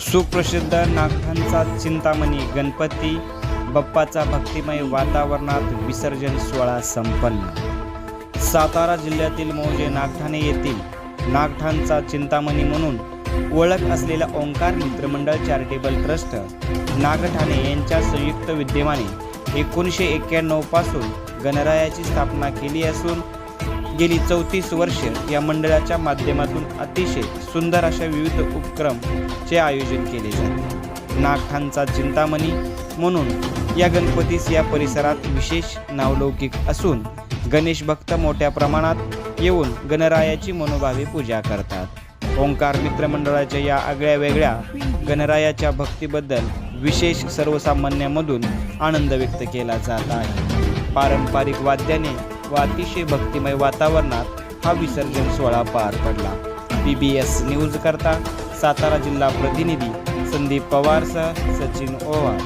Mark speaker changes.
Speaker 1: सुप्रसिद्ध नागठांचा चिंतामणी गणपती बाप्पाचा भक्तिमय वातावरणात विसर्जन सोहळा संपन्न. सातारा जिल्ह्यातील मौजे नागठाणे येथील नागठाणचा चिंतामणी म्हणून ओळख असलेल्या ओंकार मित्रमंडळ चॅरिटेबल ट्रस्ट नागठाणे यांच्या संयुक्त विद्यमाने एकोणीसशे एक्क्याण्णवपासून गणरायाची स्थापना केली असून गेली चौतीस वर्ष या मंडळाच्या माध्यमातून अतिशय सुंदर अशा विविध उपक्रमचे आयोजन केले जाते. नागठांचा चिंतामणी म्हणून या गणपतीस या परिसरात विशेष नावलौकिक असून गणेश भक्त मोठ्या प्रमाणात येऊन गणरायाची मनोभावे पूजा करतात. ओंकार मित्र मंडळाच्या या आगळ्या वेगळ्या गणरायाच्या भक्तीबद्दल विशेष सर्वसामान्यांमधून आनंद व्यक्त केला जात आहे. पारंपरिक वाद्याने व अतिशय भक्तिमय वातावरणात हा विसर्जन सोहळा पार पडला. पी बी एस न्यूज करता सातारा जिल्हा प्रतिनिधी संदीप पवारसह सचिन ओवाळ.